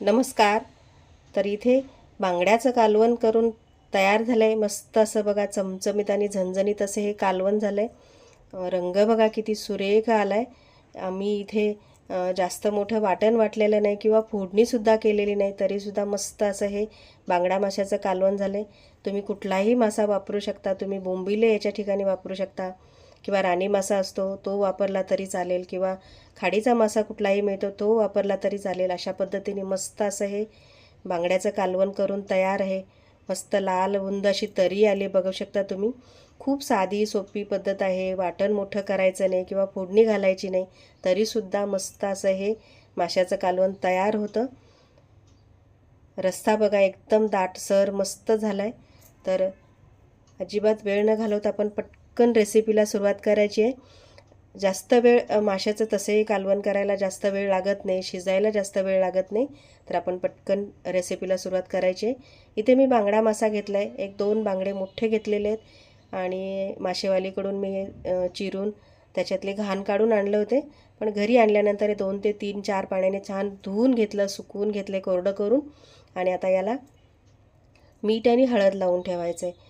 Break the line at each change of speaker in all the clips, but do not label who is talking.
नमस्कार. तर इथे बांगड्याचं कालवण करून तयार झालं आहे मस्त असं बघा चमचमीत आणि झणझणीत असं हे कालवण झालं आहे रंग बघा किती सुरेख आला आहे आम्ही इथे जास्त मोठं वाटण वाटलेलं नाही किंवा फोडणीसुद्धा केलेली नाही तरीसुद्धा मस्त असं हे बांगडा माशाचं कालवण झालं आहे तुम्ही कुठलाही मासा वापरू शकता तुम्ही बोंबिले याच्या ठिकाणी वापरू शकता. किंवा राणी मासा असतो तो वापरला तरी चालेल. किंवा खाडीचा मासा कुठलाही मिळतो तो वापरला तरी चालेल. अशा पद्धतीने मस्त असं हे बांगड्याचं कालवण करून तयार आहे. मस्त लाल उंद अशी तरी आली बघू शकता तुम्ही. खूप साधी सोपी पद्धत आहे. वाटण मोठं करायचं नाही किंवा फोडणी घालायची नाही तरीसुद्धा मस्त असं हे माशाचं कालवण तयार होतं. रस्ता बघा एकदम दाटसर मस्त झाला आहे तर अजिबात वेळ न घालवता आपण पट पटकन रेसिपीला सुरुवात करायची आहे. जास्त वेळ माशाचं तसेही कालवण करायला जास्त वेळ लागत नाही शिजायला जास्त वेळ लागत नाही. तर आपण पटकन रेसिपीला सुरुवात करायची आहे. इथे मी बांगडा मासा घेतला आहे एक दोन बांगडे मोठे घेतलेले आहेत. आणि मासेवालीकडून मी चिरून त्याच्यातले घाण काढून आणले होते. पण घरी आणल्यानंतर हे दोन ते तीन चार पाण्याने छान धुवून घेतलं सुकवून घेतले कोरडं करून. आणि आता याला मीठ आणि हळद लावून ठेवायचं आहे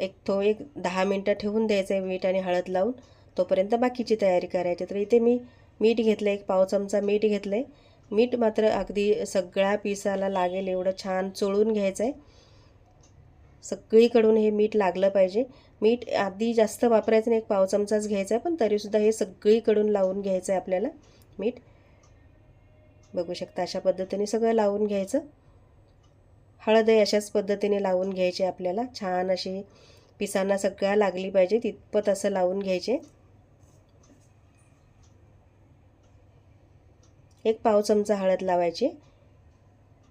एक तो एक दहा मिनटं ठेवून द्यायचं आहे मीठ आणि हळद लावून. तोपर्यंत बाकीची तयारी करायची. तर इथे मी मीठ घेतलं एक पाव चमचा मीठ घेतलं आहे मीठ मात्र अगदी सगळ्या पिसाला लागेल एवढं छान चोळून घ्यायचं आहे सगळीकडून हे मीठ लागलं पाहिजे. मीठ आधी जास्त वापरायचं नाही एक पाव चमचाच घ्यायचा आहे पण तरीसुद्धा हे सगळीकडून लावून घ्यायचं आहे आपल्याला मीठ. बघू शकता अशा पद्धतीने सगळं लावून घ्यायचं. हळदही अशाच पद्धतीने लावून घ्यायचे आपल्याला. छान अशी पिसांना सगळ्या लागली पाहिजे तितपत असं लावून घ्यायचे. एक पाव चमचा हळद लावायची.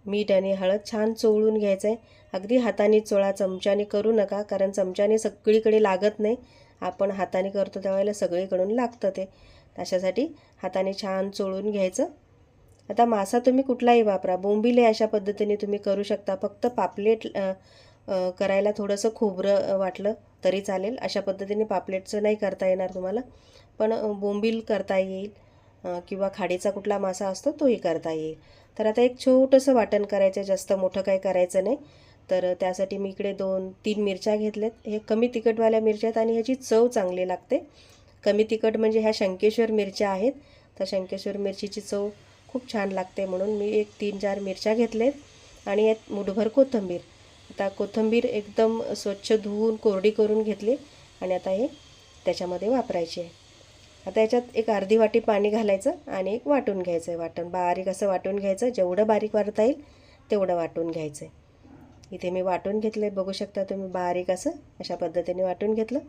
मीठ आणि हळद छान चोळून घ्यायचं आहे अगदी हाताने चोळा चमच्याने करू नका कारण चमच्याने सगळीकडे लागत नाही. आपण हाताने करतो त्यावेळेला सगळीकडून लागतं ते. अशासाठी हाताने छान चोळून घ्यायचं. आता मासा तुम्ही कुठलाही वापरा. बोंबिले अशा पद्धतीने तुम्ही करू शकता. फक्त पापलेट करायला थोडंसं खोबरं वाटलं तरी चालेल. अशा पद्धतीने पापलेटचं नाही करता येणार तुम्हाला. पण बोंबील करता येईल किंवा खाडीचा कुठला मासा असतो तोही करता येईल. तर आता एक छोटंसं वाटण करायचं आहे. जास्त मोठं काही करायचं नाही. तर त्यासाठी मी इकडे दोन तीन मिरच्या घेतल्यात. हे कमी तिखटवाल्या मिरच्या आहेत आणि ह्याची चव चांगली लागते. कमी तिखट म्हणजे ह्या शंकेश्वर मिरच्या आहेत. तर शंकेश्वर मिरचीची चव खूप छान लागते म्हणून मी एक तीन चार मिरच्या घेतलेत. आणि यात मुठभर कोथिंबीर. आता कोथिंबीर एकदम स्वच्छ धुवून कोरडी करून घेतली. आणि आता हे त्याच्यामध्ये वापरायची. आहे आता याच्यात एक अर्धी वाटी पाणी घालायचं आणि एक वाटून घ्यायचं आहे वाटण बारीक असं वाटून घ्यायचं. जेवढं बारीक वाटता येईल तेवढं वाटून घ्यायचं आहे इथे मी वाटून घेतलं आहे बघू शकता तुम्ही बारीक असं अशा पद्धतीने वाटून घेतलं.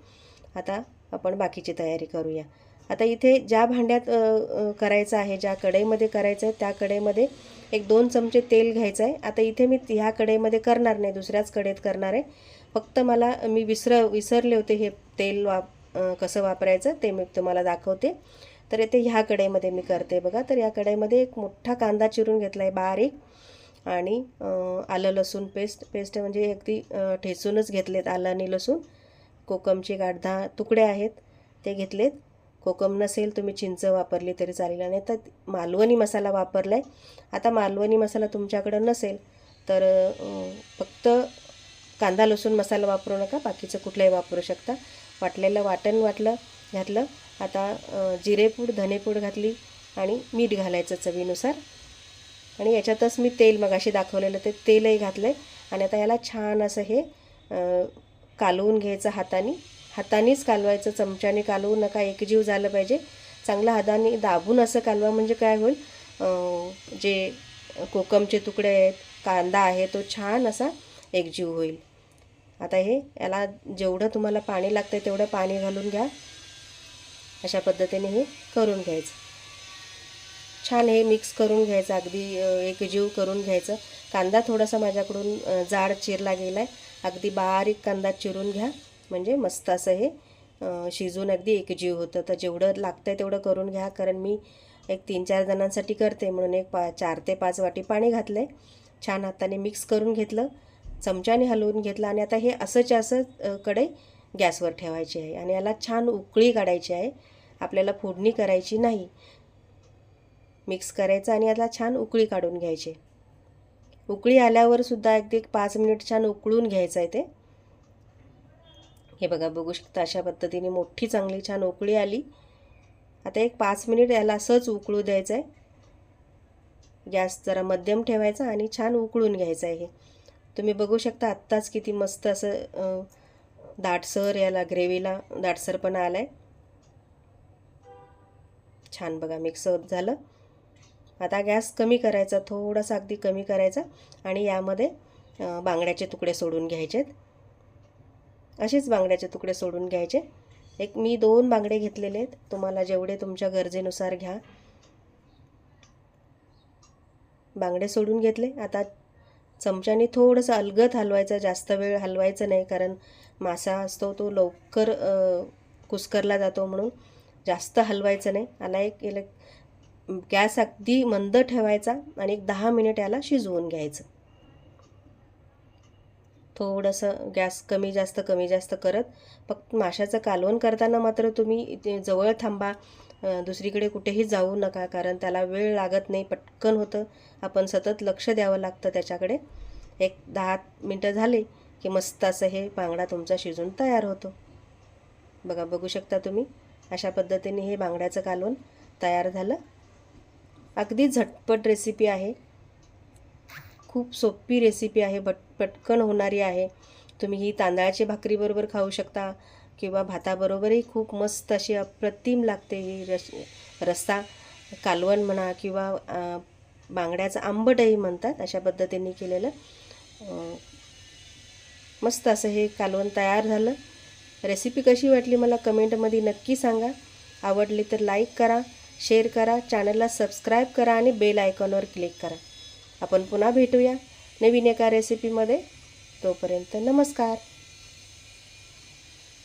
आता आपण बाकीची तयारी करूया. आता इथे ज्या भांड्यात करायचं आहे ज्या कढईमध्ये करायचं आहे त्या कढईमध्ये एक दोन चमचे तेल घ्यायचं आहे. आता इथे मी ह्या कढईमध्ये करणार नाही दुसऱ्याच कढईत करणार आहे. फक्त मला मी विसर विसरले होते हे तेल वाप कसं वापरायचं ते मी तुम्हाला दाखवते. तर येथे ह्या कढईमध्ये मी करते बघा. तर या कढईमध्ये एक मोठा कांदा चिरून घेतला आहे बारीक. आणि आलं लसूण पेस्ट पेस्ट म्हणजे अगदी ठेचूनच घेतलेत आलं आणि लसूण. कोकमचे गाठ दहा तुकडे आहेत ते घेतलेत. कोकम नसेल तुम्ही चिंच वापरली तरी चालेल. आणि आता मालवणी मसाला वापरला आहे आता मालवणी मसाला तुमच्याकडं नसेल तर फक्त कांदा लसूण मसाला वापरू नका. बाकीचं कुठलंही वापरू शकता. वाटलेलं वाटण वाटलं घातलं. आता जिरेपूड धनेपूड घातली आणि मीठ घालायचं चवीनुसार. आणि याच्यातच मी तेल मगाशी दाखवलेलं ते तेलही घातलं आहे आणि आता याला छान असं हे कालवून घ्यायचं हाताने. हातानेच कालवायचं चमच्याने कालवू नका एकजीव झालं पाहिजे. चांगलं हाताने दाबून असं कालवा म्हणजे काय होईल? जे कोकमचे तुकडे आहेत कांदा आहे तो छान असा एकजीव होईल. आता हे याला जेवढं तुम्हाला पाणी लागतं तेवढं पाणी घालून घ्या. अशा पद्धतीने हे करून घ्यायचं. छान हे मिक्स करून घ्यायचं अगदी एकजीव करून घ्यायचं. कांदा थोडासा माझ्याकडून जाड चिरला गेला आहे अगदी बारीक कांदा चिरून घ्या. म्हणजे मस्त असं हे शिजून अगदी एकजीव होतं. तर जेवढं लागतं आहे तेवढं करून घ्या. कारण मी एक तीन चार जणांसाठी करते. म्हणून एक पा चार ते पाच वाटी पाणी घातलं आहे छान हाताने मिक्स करून घेतलं. चमच्याने हलवून घेतलं. आणि आता हे असंच्या असं कडे गॅसवर ठेवायची आहे. आणि याला छान उकळी काढायची आहे. आपल्याला फोडणी करायची नाही. मिक्स करायचं आणि याला छान उकळी काढून घ्यायची. उकळी आल्यावर सुद्धा अगदी एक पाच मिनिट छान उकळून घ्यायचं आहे ते. हे बघा बघू शकता अशा पद्धतीने मोठी चांगली छान उकळी आली. आता एक पाच मिनिट याला असंच उकळू द्यायचं आहे गॅस जरा मध्यम ठेवायचा आणि छान उकळून घ्यायचं आहे हे. तुम्ही बघू शकता आत्ताच किती मस्त असं दाटसर याला ग्रेव्हीला दाटसरपणा आला आहे छान बघा मिक्स झालं. आता गॅस कमी करायचा थोडासा अगदी कमी करायचा आणि यामध्ये बांगड्याचे तुकडे सोडून घ्यायचे असेच बांगड्याचे तुकडे सोडून घ्यायचे. एक मी दोन बांगडे घेतलेले आहेत. तुम्हाला जेवढे तुमच्या गरजेनुसार घ्या. बांगडे सोडून घेतले. आता चमच्याने थोडंसं अलगद हलवायचं जास्त वेळ हलवायचं नाही कारण मासा असतो तो लवकर कुस्करला जातो म्हणून जास्त हलवायचं नाही. आला एक याला गॅस अगदी मंद ठेवायचा आणि एक दहा मिनिट याला शिजवून घ्यायचं. थोडंसं गॅस कमी जास्त कमी जास्त करत. फक्त माशाचं कालवण करताना मात्र तुम्ही इथे जवळ थांबा. दुसरीकडे कुठेही जाऊ नका कारण त्याला वेळ लागत नाही पटकन होतं. आपण सतत लक्ष द्यावं लागतं त्याच्याकडे. एक दहा मिनटं झाले की मस्त असं हे बांगडा तुमचा शिजून तयार होतो. बघा बघू शकता तुम्ही. अशा पद्धतीने हे बांगड्याचं कालवण तयार झालं. अगदी झटपट रेसिपी आहे. खूप सोपी रेसिपी आहे बट पटकन होणारी आहे. तुम्ही ही तांदळाची भाकरीबरोबर खाऊ शकता किंवा भाताबरोबरही खूप मस्त अशी अप्रतिम लागते ही रस रस्सा कालवण म्हणा किंवा बांगड्याचं आंबटही म्हणतात अशा पद्धतीने केलेलं. मस्त असं हे कालवण तयार झालं. रेसिपी कशी वाटली मला कमेंटमध्ये नक्की सांगा. आवडली तर लाईक करा शेअर करा चॅनलला सबस्क्राईब करा आणि बेल आयकॉनवर क्लिक करा. आपण पुन्हा भेटूया नवीन एका रेसिपीमध्ये तोपर्यंत नमस्कार.